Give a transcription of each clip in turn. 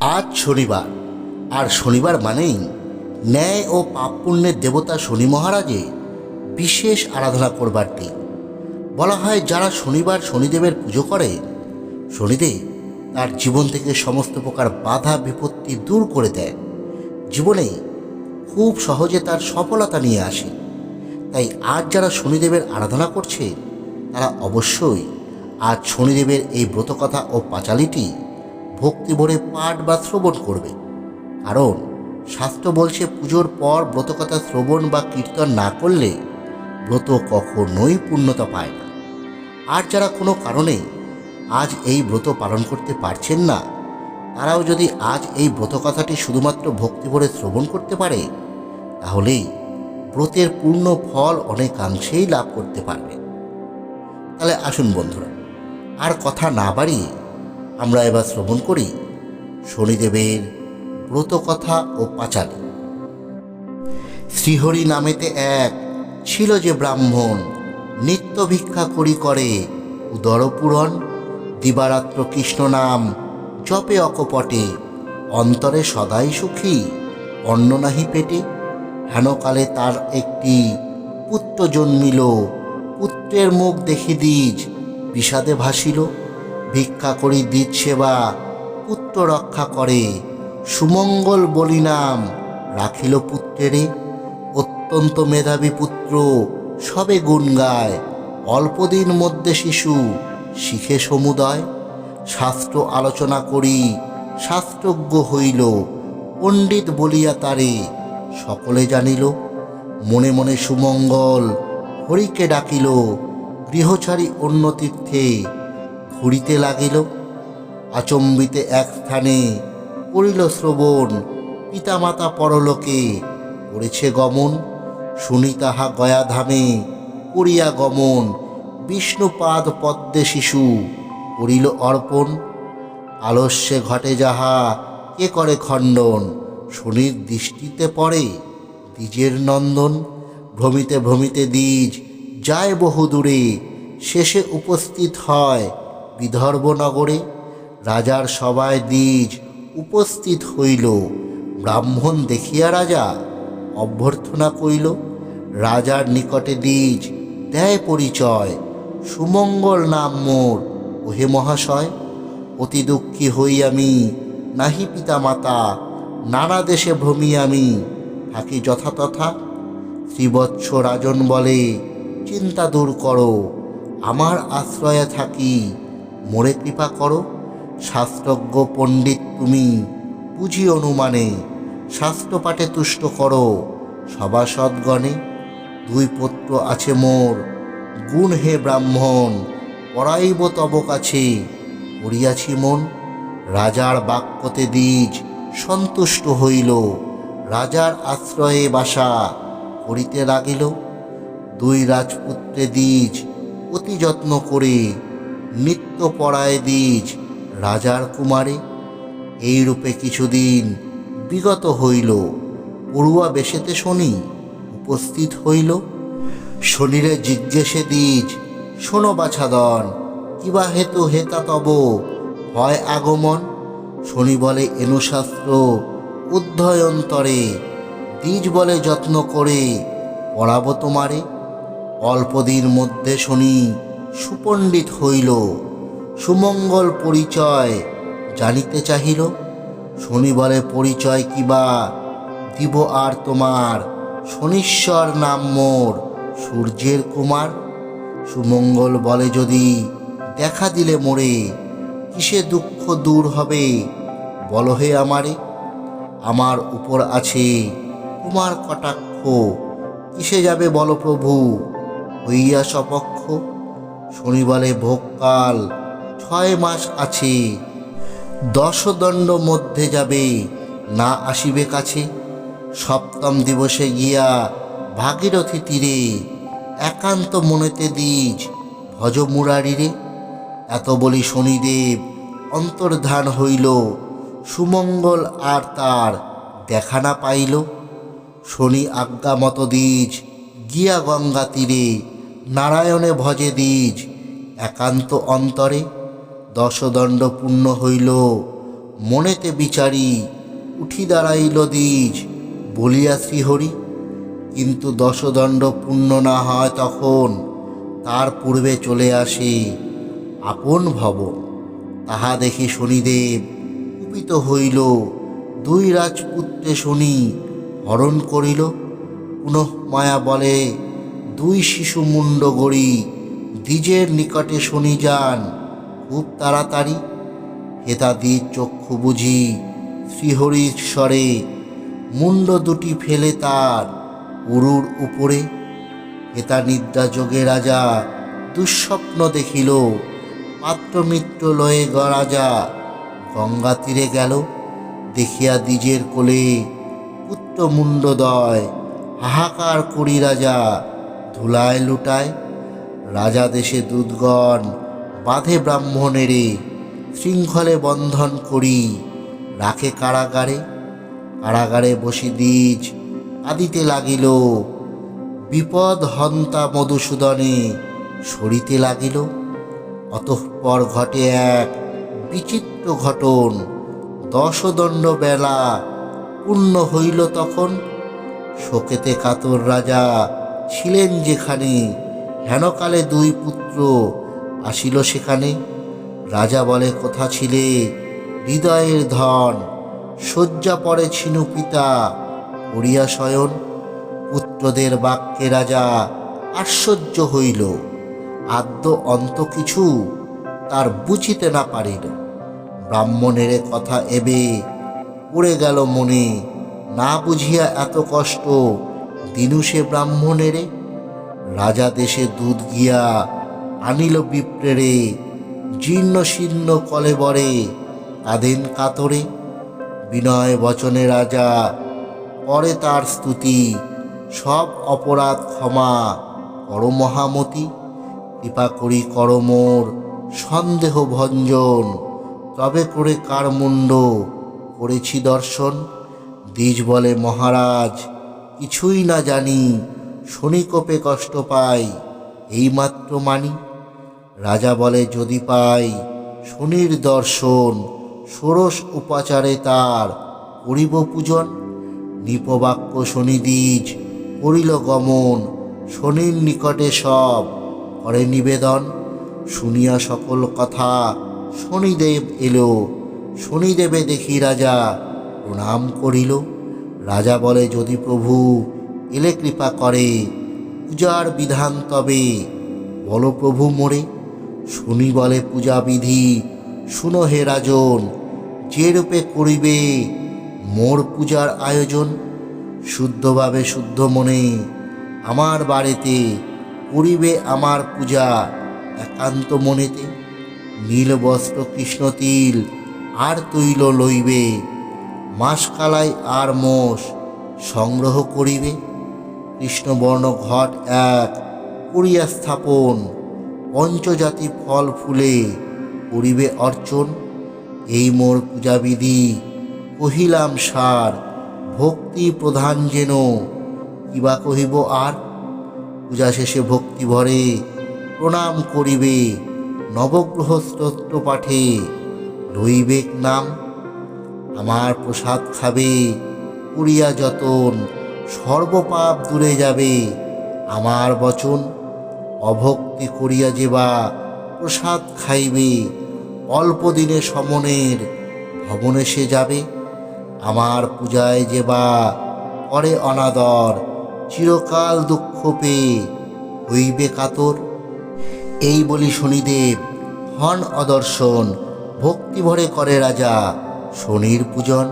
আজ শনিবার। আর শনিবার মানেই ন্যায় ও পাপ পুণ্যের দেবতা শনি মহারাজে বিশেষ আরাধনা করবার দিন। বলা হয়, যারা শনিবার শনিদেবের পুজো করে, শনিদেব তার জীবন থেকে সমস্ত প্রকার বাধা বিপত্তি দূর করে দেয়। জীবনে খুব সহজে তার সফলতা নিয়ে আসে। তাই আজ যারা শনিদেবের আরাধনা করছে, তারা অবশ্যই আজ শনিদেবের এই ব্রতকথা ও পাঁচালিটি ভক্তি ভরে পাঠ বা শ্রবণ করবে। কারণ শাস্ত্র বলছে পুজোর পর ব্রতকথা শ্রবণ বা কীর্তন না করলে ব্রত কখনোই পূর্ণতা পায় না। আর যারা কোনো কারণে আজ এই ব্রত পালন করতে পারছেন না, তারাও যদি আজ এই ব্রতকথাটি শুধুমাত্র ভক্তি ভরে শ্রবণ করতে পারে, তাহলেই ব্রতের পূর্ণ ফল অনেকাংশেই লাভ করতে পারবে। তাহলে আসুন বন্ধুরা, আর কথা না বাড়িয়ে আমরা এবার শ্রবণ করি শনিদেবের ব্রত কথা ও পাঁচালী। শ্রীহরি নামেতে এক ছিল যে ব্রাহ্মণ নিত্য ভিক্ষা করি করে উদরপূরণ, দিবারাত্র কৃষ্ণ নাম জপে অকপটে, অন্তরে সদাই সুখী, অন্ন নাহি পেটে। হেনকালে তার একটি পুত্র জন্মিল, পুত্রের মুখ দেখি দ্বিজ, বিষাদে ভাসিল। ভিক্ষা করি দ্বিজ সেবা পুত্র রক্ষা করে। সুমঙ্গল বলি নাম রাখিল পুত্রেরে। অত্যন্ত মেধাবী পুত্র, সবে গুণ গায়। অল্পদিন মধ্যে শিশু, শিখে সমুদয়। শাস্ত্র আলোচনা করি, শাস্ত্রজ্ঞ হইল। পণ্ডিত বলিয়া তারে সকলে জানিল। মনে মনে সুমঙ্গল হরিকে ডাকিল। গৃহচারী অন্য তীর্থে ঘুরিতে লাগিল। আচম্বিতে এক স্থানে করিল শ্রবণ। পিতামাতা পরলোকে করেছে গমন। শুনি তাহা গয়া ধামে করিয়া গমন। বিষ্ণুপাদ পদ্মে শিশু করিল অর্পণ। আলস্যে ঘটে যাহা, কে করে খণ্ডন? শনির দৃষ্টিতে পড়ে দ্বিজের নন্দন। ভ্রমিতে ভ্রমিতে দ্বিজ, যায় বহু দূরে শেষে উপস্থিত হয় বিদর্ভ নগরে রাজার সভায় দ্বিজ উপস্থিত হইল। ব্রাহ্মণ দেখিয়া রাজা অভ্যর্থনা কইল রাজার নিকটে দ্বিজ, দেয় পরিচয়, সুমঙ্গল নাম মোর, ওহে মহাশয়, অতি দুঃখী হই আমি, নাহি পিতা মাতা নানা দেশে ভ্রমি আমি, থাকি যথাতথা শ্রীবৎস রাজন বলে, চিন্তা দূর করো, আমার আশ্রয়ে থাকি মোরে কৃপা করো। শাস্ত্রজ্ঞ পণ্ডিত তুমি বুঝি অনুমানে শাস্ত্র পাঠে তুষ্ট করো। সভাসদগণে দুই পুত্র আছে মোর, গুণ হে ব্রাহ্মণ পড়াইব তব কাছে। করিয়াছি মন, রাজার বাক্যতে দ্বিজ, সন্তুষ্ট হইল। রাজার আশ্রয়ে বাসা করিতে লাগিল। দুই রাজপুত্রে দ্বিজ, অতি যত্ন করে নিত্য পড়ায় দ্বিজ রাজার কুমারে। এইরূপে কিছুদিন বিগত হইল, পড়ুয়া বেশেতে শনি উপস্থিত হইল। শনিরে জিজ্ঞেসে দ্বিজ শোনো বাছাদন, কিবা হেতু হেতা তব হয় আগমন? শনি বলে এনুশাস্ত্র উদ্ধয়ন্তরে দ্বিজ বলে যত্ন করে পড়াবো তোমারে। অল্পদিন মধ্যে শনি সুপণ্ডিত হইল। সুমঙ্গল পরিচয় জানিতে চাহিল। শনি বলে পরিচয় কিবা দিব আর তোমার। শনিশ্বর নাম মোর, সূর্যের কুমার। সুমঙ্গল বলে যদি, দেখা দিলে মোরে। কিসে দুঃখ দূর হবে? বলো হে আমারে। আমার উপর আছে তোমার কটাক্ষ। কিসে যাবে বলো প্রভু? হইয়া সপক্ষ। শনি বলে ভোগকাল। ছয় মাস আছে। দশদণ্ড মধ্যে যাবে, না আসিবে কাছে। সপ্তম দিবসে গিয়া ভাগীরথী তীরে একান্ত মনেতে দ্বিজ ভজ মুরারিরে এত বলি শনিদেব অন্তর্ধান হইল, সুমঙ্গল আর তার দেখা না পাইল। শনি আজ্ঞা মতো দ্বিজ, গিয়া গঙ্গা তীরে নারায়ণে ভজে দ্বিজ একান্ত অন্তরে দশদণ্ড পূর্ণ হইল। মনেতে বিচারি, উঠি দাঁড়াইল দ্বিজ বলিয়া শ্রীহরি, কিন্তু দশদণ্ড পূর্ণ না হয় তখন তার পূর্বে চলে আসে আপন ভবন তাহা দেখি শনিদেব কুপিত হইল। দুই রাজপুত্রে শনি হরণ করিল। পুনঃ মায়া বলে দুই শিশু মুন্ড গড়ি দ্বিজের নিকটে শনি যান। খুব তাড়াতাড়ি হেতা হেতাদির চক্ষু বুঝি শ্রীহরির স্বরে। মুন্ড দুটি ফেলে তার উরুর উপরে। হেতা নিদ্রা যোগে রাজা দুঃস্বপ্ন দেখিল। পাত্রমিত্র লয়ে রাজা গঙ্গা তীরে গেল। দেখিয়া দ্বিজের কোলে পুত্র মুন্ডদয় হাহাকার করি রাজা ধুলায় লুটায়, রাজা দেশে দুধগণ বাঁধে ব্রাহ্মণেরে, শৃঙ্খলে বন্ধন করি, রাখে কারাগারে কারাগারে বসি দ্বিজ, আদিতে লাগিল। বিপদ হন্তা মধুসূদনে সরিতে লাগিল। অতঃপর ঘটে এক বিচিত্র ঘটন। দশদণ্ড বেলা পূর্ণ হইল তখন। শোকেতে কাতর রাজা ছিলেন যেখানে হেনকালে দুই পুত্র আসিল সেখানে। রাজা বলে, কোথা ছিলে? হৃদয়ের ধন, শয্যা পরে ছিনু পিতা করিয়া শয়ন। পুত্রদের বাক্যে রাজা আশ্চর্য হইল। আদ্য অন্ত কিছু তার বুঝিতে না পারিল। ব্রাহ্মণের কথা এবে পড়ে গেল মনে, না বুঝিয়া এত কষ্ট দিনু সে ব্রাহ্মণেরে রাজা দেশে দুধ গিয়া আনিল বিপ্রেরে জীর্ণ শীর্ণ কলেবরে কাঁদেন কাতরে। বিনয় বচনে, রাজা, পরে তার স্তুতি। সব অপরাধ ক্ষমা কর মহামতি। কৃপা করি কর মোর সন্দেহ ভঞ্জন। তবে করে কার মুণ্ড করেছি দর্শন। দ্বিজ বলে, মহারাজ কিছুই না জানি, শনিকোপে কষ্ট পাই, এইমাত্র মানি। রাজা বলে, যদি পাই শনির দর্শন, ষোড়শ উপাচারে তার করিব পূজন। নিপবাক্য শনিদ্বীজ করিল গমন, শনির নিকটে সব করে নিবেদন। শুনিয়া সকল কথা শনিদেব এলো, শনিদেবে দেখি রাজা প্রণাম করিল। রাজা বলে, যদি প্রভু এলে কৃপা করে, পূজার বিধান তবে। বল প্রভু মোরে, শুনি বলে পূজা বিধি শুনো হে রাজন, যে রূপে করিবে মোর পূজার আয়োজন, শুদ্ধভাবে শুদ্ধ মনে। আমার বাড়িতে করিবে আমার পূজা একান্ত মনেতে। নীল বস্ত্র কৃষ্ণ তিল আর তৈল লইবে। মাসকালাই আর মোষ সংগ্রহ করিবে। কৃষ্ণবর্ণ ঘট এক করিয়া স্থাপন। পঞ্চজাতি ফল ফুলে করিবে অর্চন। এই মোর পূজাবিধি কহিলাম সার, ভক্তি প্রধান যেন, কিবা কহিব আর? পূজা শেষে ভক্তি ভরে প্রণাম করিবে নবগ্রহ স্তোত্র পাঠে লইবেক নাম। আমার প্রসাদ খাবে করিয়া যতন সর্বপাপ দূরে যাবে। আমার বচন অভক্তি করিয়া যেবা, প্রসাদ খাইবে। অল্প দিনে সমনের ভবনে সে যাবে। আমার পূজায় যেবা করে অনাদর, চিরকাল দুঃখ পেয়ে হইবে কাতর। এই বলি শনিদেব, হন অদর্শন, ভক্তি ভরে করে রাজা। শনির পূজন।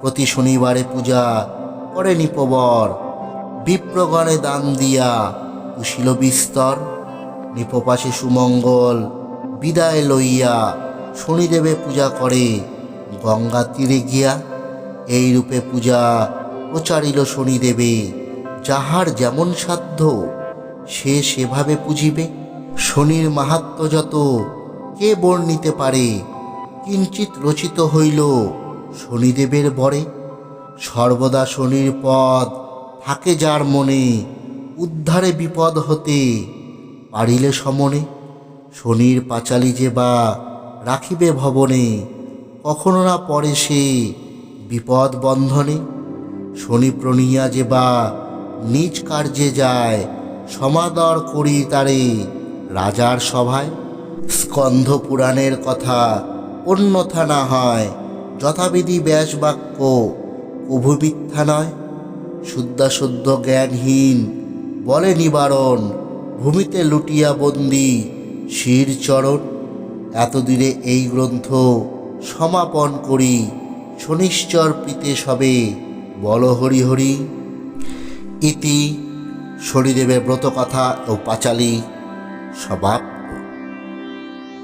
প্রতি শনিবারে পূজা করে নিপবর বিপ্রগণে দান দিয়া কুশিল বিস্তর। নিপপাশে সুমঙ্গল বিদায় লইয়া শনিদেবে পূজা করে গঙ্গা তীরে গিয়া। এই রূপে পূজা প্রচারিল শনিদেবে। যাহার যেমন সাধ্য, সে সেভাবে পুজিবে। শনির মাহাত্ম যত, কে বর্ণিতে পারে? কিঞ্চিত রচিত হইল। শনিদেবের বরে সর্বদা শনির পদ থাকে যার মনে, উদ্ধারে বিপদ হতে পারিলে সমনে, শনির পাঁচালি যে বা রাখিবে ভবনে, কখনো না পরে সে বিপদ বন্ধনে। শনি প্রণিয়া যে বা নিজ কার্যে যায়, সমাদর করি তারে রাজার সভায়। স্কন্ধ পুরাণের কথা অন্যথা না হয় যথাবিধি ব্যাস বাক্য কভু নয়। শুদ্ধাশুদ্ধ জ্ঞানহীন, বলে নিবারণ, ভূমিতে লুটিয়া বন্দি, শির চরণ। এতদিনে এই গ্রন্থ সমাপন করি শনিশ্চর প্রীতে সবে, বল হরি হরি। ইতি, শনিদেবের ব্রতকথা ও পাঁচালী সমাপ্ত।